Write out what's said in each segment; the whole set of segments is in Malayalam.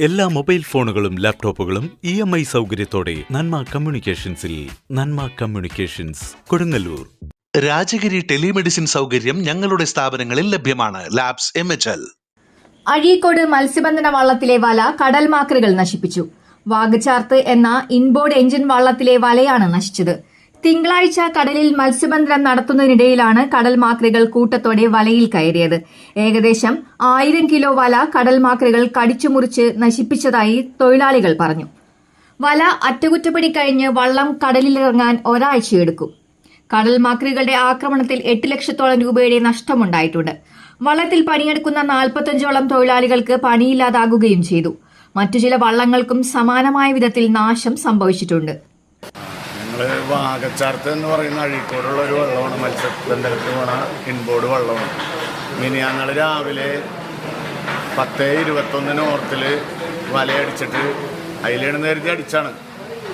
എല്ലാ മൊബൈൽ ഫോണുകളും ലാപ്ടോപ്പുകളും ഇ എം ഐ സൗകര്യത്തോടെ നന്മ കമ്മ്യൂണിക്കേഷൻസിൽ നന്മ കമ്മ്യൂണിക്കേഷൻസ് കൊടുങ്ങല്ലൂർ. രാജഗിരി ടെലിമെഡിസിൻ സൗകര്യം ഞങ്ങളുടെ സ്ഥാപനങ്ങളിൽ ലഭ്യമാണ്. Labs M H L. Azhikode മത്സ്യബന്ധന വള്ളത്തിലെ വല കടൽമാക്രികൾ നശിപ്പിച്ചു. വാഗചാർത്ത് എന്ന ഇൻബോർഡ് എഞ്ചിൻ വള്ളത്തിലെ വലയാണ് നശിച്ചത്. തിങ്കളാഴ്ച കടലിൽ മത്സ്യബന്ധനം നടത്തുന്നതിനിടയിലാണ് കടൽമാക്രികൾ കൂട്ടത്തോടെ വലയിൽ കയറിയത്. ഏകദേശം ആയിരം കിലോ വല കടൽമാക്രികൾ കടിച്ചുമുറിച്ച് നശിപ്പിച്ചതായി തൊഴിലാളികൾ പറഞ്ഞു. വല അറ്റകുറ്റപ്പണി കഴിഞ്ഞ് വള്ളം കടലിലിറങ്ങാൻ ഒരാഴ്ചയെടുക്കും. കടൽമാക്രികളുടെ ആക്രമണത്തിൽ എട്ട് ലക്ഷത്തോളം രൂപയുടെ നഷ്ടമുണ്ടായിട്ടുണ്ട്. വള്ളത്തിൽ പണിയെടുക്കുന്ന നാൽപ്പത്തഞ്ചോളം തൊഴിലാളികൾക്ക് പണിയില്ലാതാകുകയും ചെയ്തു. മറ്റു ചില വള്ളങ്ങൾക്കും സമാനമായ വിധത്തിൽ നാശം സംഭവിച്ചിട്ടുണ്ട്. ഞങ്ങൾ വാഗച്ചാർത്ത് എന്ന് പറയുന്ന അഴീക്കോടുള്ള ഒരു വള്ളമാണ് മത്സ്യബന്ധനത്തിന് പോണ ഇൻബോർഡ് വള്ളമാണ്. മിനിയാങ്ങൾ രാവിലെ പത്ത് ഇരുപത്തൊന്ന് നോർത്തിൽ വലയടിച്ചിട്ട് അതിലേണ് നേരത്തെ അടിച്ചാണ്.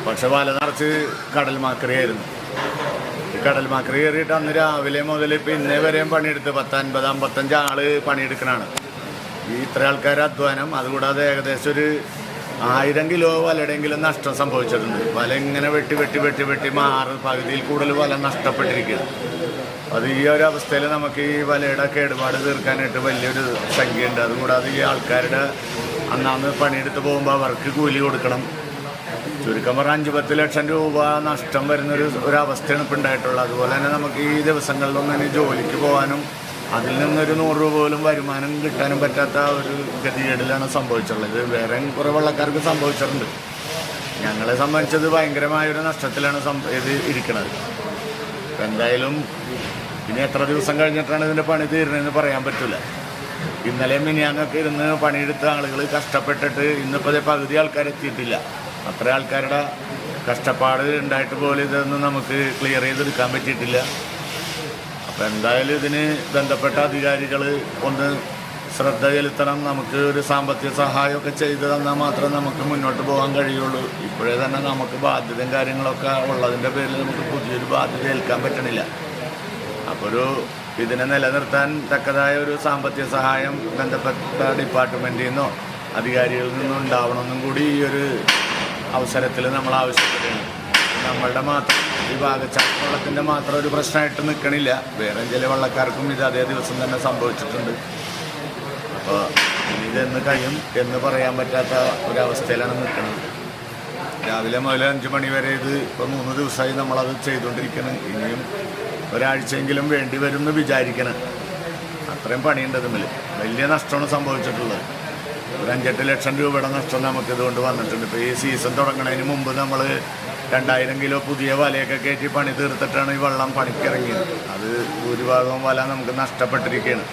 പക്ഷെ വല നിറച്ച് കടൽ മാക്രിയായിരുന്നു കടൽ മാക്രി കയറിയിട്ട് അന്ന് രാവിലെ മുതൽ ഇപ്പം ഇന്നേ വരെയും പണിയെടുത്ത് പത്ത് അൻപത് അമ്പത്തഞ്ച് ആൾ പണിയെടുക്കണാണ്. ഈ ഇത്ര ആൾക്കാർ അധ്വാനം അതുകൂടാതെ ഏകദേശം ഒരു ആയിരം കിലോ വലയുടെയെങ്കിലും നഷ്ടം സംഭവിച്ചിട്ടുണ്ട്. വല ഇങ്ങനെ വെട്ടി വെട്ടി വെട്ടി വെട്ടി മാറി പകുതിയിൽ കൂടുതൽ വല നഷ്ടപ്പെട്ടിരിക്കുകയാണ്. അത് ഈ ഒരു അവസ്ഥയിൽ നമുക്ക് ഈ വലയുടെ കേടുപാട് തീർക്കാനായിട്ട് വലിയൊരു സംഖ്യയുണ്ട്. അതുകൂടാതെ ഈ ആൾക്കാരുടെ അന്നാന്ന് പണിയെടുത്ത് പോകുമ്പോൾ അവർക്ക് കൂലി കൊടുക്കണം. ചുരുക്കം പറഞ്ഞാൽ അഞ്ച് പത്ത് ലക്ഷം രൂപ നഷ്ടം വരുന്നൊരു ഒരു അവസ്ഥയാണ് ഇപ്പം ഉണ്ടായിട്ടുള്ളത്. അതുപോലെ തന്നെ നമുക്ക് ഈ ദിവസങ്ങളിലൊന്നും ജോലിക്ക് പോകാനും അതിൽ നിന്നൊരു നൂറ് രൂപ പോലും വരുമാനം കിട്ടാനും പറ്റാത്ത ഒരു ഗതികേടിലാണ് സംഭവിച്ചിട്ടുള്ളത്. വേറെ കുറേ വെള്ളക്കാർക്ക് സംഭവിച്ചിട്ടുണ്ട്. ഞങ്ങളെ സംബന്ധിച്ചത് ഭയങ്കരമായ ഒരു നഷ്ടത്തിലാണ് ഇത് ഇരിക്കുന്നത് എന്തായാലും ഇനി എത്ര ദിവസം കഴിഞ്ഞിട്ടാണ് ഇതിന്റെ പണി തീരുന്നതെന്ന് പറയാൻ പറ്റില്ല ഇന്നലെ മിനിയാങ്ങൊക്കെ ഇരുന്ന് പണിയെടുത്ത ആളുകൾ കഷ്ടപ്പെട്ടിട്ട് ഇന്നിപ്പോൾ പകുതി ആൾക്കാർ എത്തിയിട്ടില്ല. അത്ര ആൾക്കാരുടെ കഷ്ടപ്പാട് ഉണ്ടായിട്ട് പോലും ഇതൊന്നും നമുക്ക് ക്ലിയർ ചെയ്തെടുക്കാൻ പറ്റിയിട്ടില്ല. അപ്പം എന്തായാലും ഇതിന് ബന്ധപ്പെട്ട അധികാരികൾ ഒന്ന് ശ്രദ്ധ ചെലുത്തണം. നമുക്ക് ഒരു സാമ്പത്തിക സഹായമൊക്കെ ചെയ്തു തന്നാൽ മാത്രമേ നമുക്ക് മുന്നോട്ട് പോകാൻ കഴിയുള്ളൂ. ഇപ്പോഴേ തന്നെ നമുക്ക് ബാധ്യതയും കാര്യങ്ങളൊക്കെ ഉള്ളതിന്റെ പേരിൽ നമുക്ക് പുതിയൊരു ബാധ്യത ഏൽക്കാൻ പറ്റണില്ല. അപ്പോൾ ഒരു ഇതിനെ നിലനിർത്താൻ തക്കതായ ഒരു സാമ്പത്തിക സഹായം ബന്ധപ്പെട്ട ഡിപ്പാർട്ട്മെന്റിൽ നിന്നോ അധികാരികളിൽ നിന്നോ ഉണ്ടാവണമെന്നും കൂടി ഈ ഒരു അവസരത്തിൽ നമ്മൾ ആവശ്യപ്പെടുകയാണ്. നമ്മളുടെ മാത്രം ഈ ഭാഗച്ചാക്കുള്ളത്തിന്റെ മാത്രം ഒരു പ്രശ്നമായിട്ട് നിൽക്കണില്ല വേറെ ചില വള്ളക്കാർക്കും ഇത് അതേ ദിവസം തന്നെ സംഭവിച്ചിട്ടുണ്ട്. അപ്പോൾ ഇതെന്ന് കഴിയും എന്ന് പറയാൻ പറ്റാത്ത ഒരവസ്ഥയിലാണ് നിൽക്കുന്നത് രാവിലെ മുതൽ അഞ്ച് മണി വരെ ഇത് ഇപ്പോൾ മൂന്ന് ദിവസമായി നമ്മളത് ചെയ്തുകൊണ്ടിരിക്കണം. ഇനിയും ഒരാഴ്ചയെങ്കിലും വേണ്ടി വരും എന്ന് വിചാരിക്കണം. അത്രയും പണിയുണ്ട് തമ്മിൽ വലിയ നഷ്ടമാണ് സംഭവിച്ചിട്ടുള്ളത്. ഒരു അഞ്ചെട്ട് ലക്ഷം രൂപയുടെ നഷ്ടം നമുക്ക് ഇതുകൊണ്ട് വന്നിട്ടുണ്ട്. ഇപ്പോൾ ഈ സീസൺ തുടങ്ങുന്നതിന് മുമ്പ് നമ്മൾ രണ്ടായിരം കിലോ പുതിയ വലയൊക്കെ കയറ്റി പണി തീർത്തിട്ടാണ് ഈ വെള്ളം പണിക്കിറങ്ങിയത്. അത് ഭൂരിഭാഗവും വല നമുക്ക് നഷ്ടപ്പെട്ടിരിക്കുകയാണ്.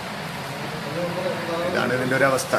ഇതാണ് ഇതിന്റെ ഒരു അവസ്ഥ.